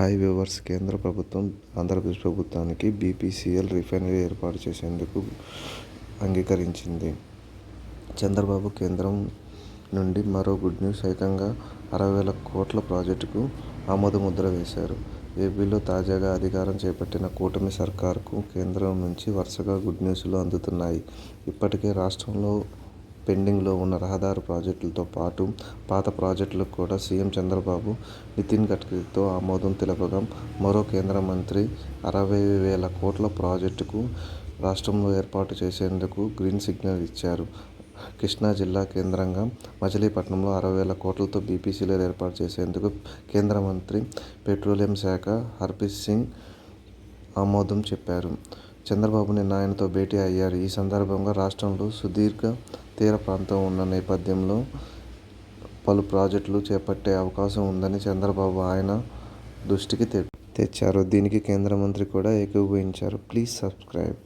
Hi viewers కేంద్ర ప్రభుత్వం ఆంధ్రప్రదేశ్ ప్రభుత్వానికి బీపీసీఎల్ రిఫైనరీ ఏర్పాటు చేసేందుకు అంగీకరించింది. చంద్రబాబు కేంద్రం నుండి మరో గుడ్ న్యూస్ ఏకంగా అరవై వేల కోట్ల ప్రాజెక్టుకు ఆమోదముద్ర వేశారు. ఏపీలో తాజాగా అధికారం చేపట్టిన కూటమి సర్కార్కు కేంద్రం నుంచి వరుసగా గుడ్ న్యూస్లు అందుతున్నాయి. ఇప్పటికే రాష్ట్రంలో పెండింగ్లో ఉన్న రహదారి ప్రాజెక్టులతో పాటు పాత ప్రాజెక్టులకు కూడా సీఎం చంద్రబాబు, నితిన్ గడ్కరీతో ఆమోదం తెలుపగా మరో కేంద్ర మంత్రి అరవై వేల కోట్ల ప్రాజెక్టుకు రాష్ట్రంలో ఏర్పాటు చేసేందుకు గ్రీన్ సిగ్నల్ ఇచ్చారు. కృష్ణా జిల్లా కేంద్రంగా మచిలీపట్నంలో అరవై వేల కోట్లతో బీపీసీలో ఏర్పాటు చేసేందుకు కేంద్ర మంత్రి పెట్రోలియం శాఖ హర్పీత్ సింగ్ ఆమోదం చెప్పారు. చంద్రబాబు నిన్న ఆయనతో భేటీ అయ్యారు. ఈ సందర్భంగా రాష్ట్రంలో సుదీర్ఘ తీర ప్రాంతం ఉన్న నేపథ్యంలో పలు ప్రాజెక్టులు చేపట్టే అవకాశం ఉందని చంద్రబాబు ఆయన దృష్టికి తె తెచ్చారు. దీనికి కేంద్ర మంత్రి కూడా ఏకీభవించారు. Please subscribe